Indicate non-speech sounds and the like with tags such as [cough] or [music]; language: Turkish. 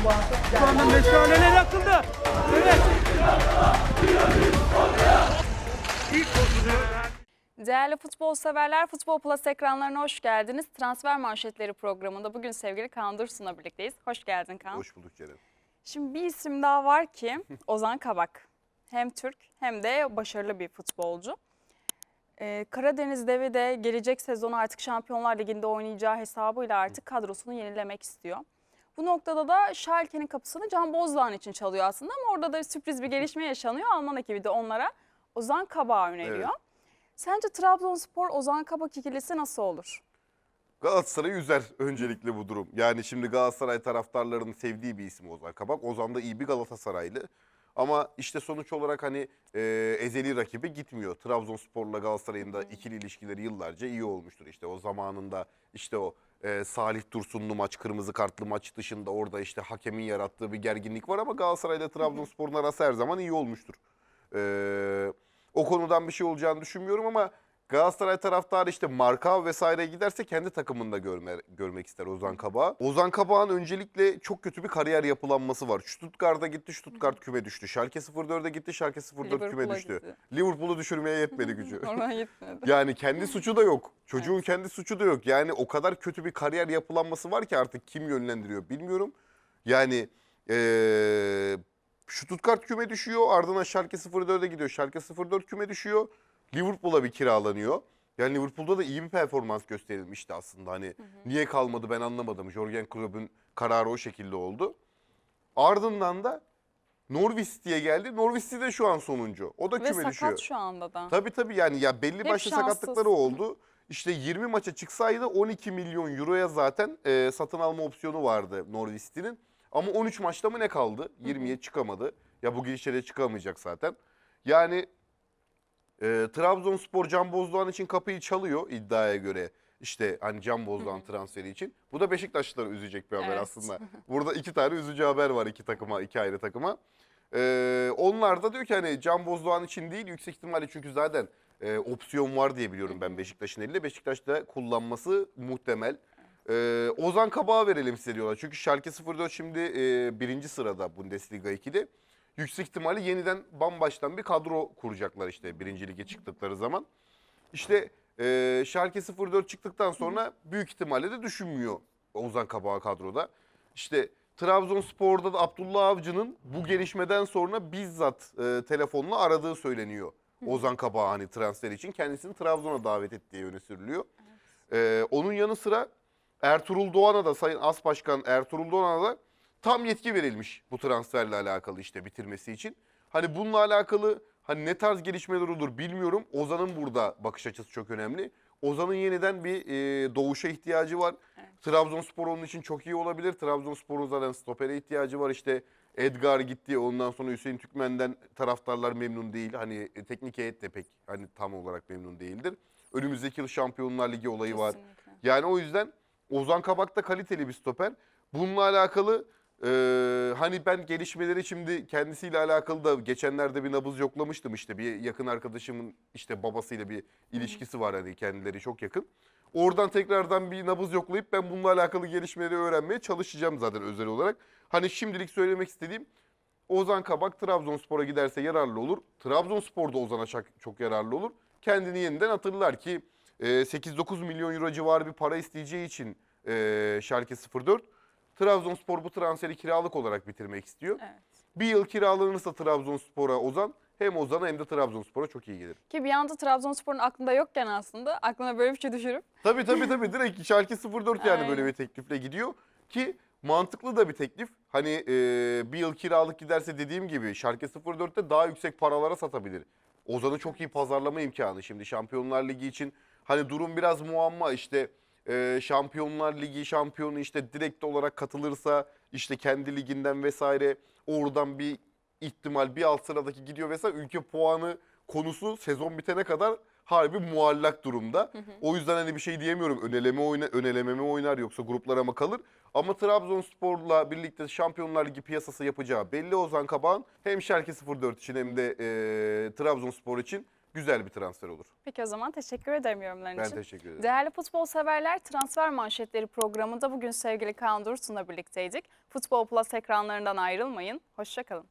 Şu anda meşaleler yakıldı. Evet. İlk Değerli futbol severler, Futbol Plus ekranlarına hoş geldiniz. Transfer manşetleri programında bugün sevgili Kaan Dursun'la birlikteyiz. Hoş geldin Kaan. Hoş bulduk Ceren. Şimdi bir isim daha var ki [laughs] Ozan Kabak. Hem Türk hem de başarılı bir futbolcu. Ee, Karadeniz Devi de gelecek sezonu artık Şampiyonlar Ligi'nde oynayacağı hesabıyla artık kadrosunu yenilemek istiyor. Bu noktada da Schalke'nin kapısını Can Bozdağ'ın için çalıyor aslında ama orada da sürpriz bir gelişme yaşanıyor. Alman ekibi de onlara Ozan Kabak'ı öneriyor. Evet. Sence Trabzonspor Ozan Kabak ikilisi nasıl olur? Galatasaray'ı üzer öncelikle bu durum. Yani şimdi Galatasaray taraftarlarının sevdiği bir isim Ozan Kabak. Ozan da iyi bir Galatasaraylı. Ama işte sonuç olarak hani e, ezeli rakibi gitmiyor. Trabzonspor'la Galatasaray'ın da ikili ilişkileri yıllarca iyi olmuştur. İşte o zamanında işte o e, Salih Dursunlu maç, kırmızı kartlı maç dışında orada işte hakemin yarattığı bir gerginlik var ama Galatasaray'la Trabzonspor'un arası her zaman iyi olmuştur. E, o konudan bir şey olacağını düşünmüyorum ama Galatasaray taraftarı işte marka vesaire giderse kendi takımında görme, görmek ister Ozan Kabak'ı. Ozan Kabak'ın öncelikle çok kötü bir kariyer yapılanması var. Stuttgart'a gitti, Stuttgart küme düştü. Schalke 04'e gitti, Schalke 04 küme düştü. Liverpool'u düşürmeye yetmedi gücü. [laughs] Oradan gitmedi. Yani kendi suçu da yok. Çocuğun kendi suçu da yok. Yani o kadar kötü bir kariyer yapılanması var ki artık kim yönlendiriyor bilmiyorum. Yani eee Stuttgart küme düşüyor. Ardından Schalke 04'e gidiyor. Schalke 04 küme düşüyor. Liverpool'a bir kiralanıyor. Yani Liverpool'da da iyi bir performans gösterilmişti aslında. Hani niye kalmadı ben anlamadım. Jurgen Klopp'un kararı o şekilde oldu. Ardından da Norwich City'ye geldi. Norwich City de şu an sonuncu. O da Ve küme sakat düşüyor. şu anda da. Tabii tabii yani ya belli Hep başlı şanssız. sakatlıkları oldu. İşte 20 maça çıksaydı 12 milyon euroya zaten e, satın alma opsiyonu vardı Norwich City'nin. Ama 13 maçta mı ne kaldı? 20'ye çıkamadı. Ya bu gidişle çıkamayacak zaten. Yani e, Trabzonspor Can Bozdoğan için kapıyı çalıyor iddiaya göre. İşte hani Can Bozdoğan transferi için. Bu da Beşiktaşlıları üzecek bir haber Evet. aslında. Burada iki tane üzücü haber var iki takıma, iki ayrı takıma. Ee, onlar da diyor ki hani Can Bozdoğan için değil yüksek ihtimalle çünkü zaten e, opsiyon var diye biliyorum ben Beşiktaş'ın elinde. Beşiktaş'ta kullanması muhtemel. Ee, Ozan Kabak'a verelim size diyorlar. Çünkü Schalke 04 şimdi e, birinci sırada Bundesliga 2'de. Yüksek ihtimalle yeniden bambaştan bir kadro kuracaklar işte birinci lige çıktıkları zaman. İşte e, Schalke 04 çıktıktan sonra büyük ihtimalle de düşünmüyor Ozan Kabak kadroda. İşte Trabzonspor'da da Abdullah Avcı'nın bu gelişmeden sonra bizzat e, telefonla aradığı söyleniyor. Ozan Kabak'ı hani transfer için kendisini Trabzon'a davet ettiği öne sürülüyor. E, onun yanı sıra Ertuğrul Doğan'a da Sayın As Başkan Ertuğrul Doğan'a da tam yetki verilmiş bu transferle alakalı işte bitirmesi için. Hani bununla alakalı hani ne tarz gelişmeler olur bilmiyorum. Ozan'ın burada bakış açısı çok önemli. Ozan'ın yeniden bir e, doğuşa ihtiyacı var. Trabzonspor onun için çok iyi olabilir. Trabzonspor'un zaten stopere ihtiyacı var. İşte Edgar gitti. Ondan sonra Hüseyin Türkmen'den taraftarlar memnun değil. Hani e, teknik heyet de pek hani tam olarak memnun değildir. Önümüzdeki yıl Şampiyonlar Ligi olayı var. Kesinlikle. Yani o yüzden Ozan Kabak da kaliteli bir stoper. Bununla alakalı e, hani ben gelişmeleri şimdi kendisiyle alakalı da geçenlerde bir nabız yoklamıştım işte bir yakın arkadaşımın işte babasıyla bir ilişkisi var hani kendileri çok yakın. Oradan tekrardan bir nabız yoklayıp ben bununla alakalı gelişmeleri öğrenmeye çalışacağım zaten özel olarak. Hani şimdilik söylemek istediğim Ozan Kabak Trabzonspor'a giderse yararlı olur. Trabzonspor'da Ozan'a çok, çok yararlı olur. Kendini yeniden hatırlar ki e, 8-9 milyon euro civarı bir para isteyeceği için e, Schalke 04 Trabzonspor bu transferi kiralık olarak bitirmek istiyor. Evet. Bir yıl kiralanırsa Trabzonspor'a Ozan hem Ozan'a hem de Trabzonspor'a çok iyi gelir. Ki bir anda Trabzonspor'un aklında yokken aslında aklına böyle bir şey düşürüp [laughs] Tabii tabii tabii direkt Schalke 04 yani böyle Aynen. bir teklifle gidiyor ki mantıklı da bir teklif. Hani e, bir yıl kiralık giderse dediğim gibi Schalke 04'te daha yüksek paralara satabilir. Ozan'ın çok iyi pazarlama imkanı şimdi Şampiyonlar Ligi için hani durum biraz muamma işte e, Şampiyonlar Ligi şampiyonu işte direkt olarak katılırsa işte kendi liginden vesaire oradan bir ihtimal bir alt sıradaki gidiyor vesaire ülke puanı konusu sezon bitene kadar harbi muallak durumda. O yüzden hani bir şey diyemiyorum. Öneleme oyna, önelememe mi oynar yoksa gruplara mı kalır? Ama Trabzonspor'la birlikte Şampiyonlar Ligi piyasası yapacağı belli Ozan Kabak'ın hem Schalke 04 için hem de e, Trabzonspor için güzel bir transfer olur. Peki o zaman teşekkür ederim yorumların Ben için. teşekkür ederim. Değerli futbol severler transfer manşetleri programında bugün sevgili Kaan Dursun'la birlikteydik. Futbol Plus ekranlarından ayrılmayın. Hoşçakalın.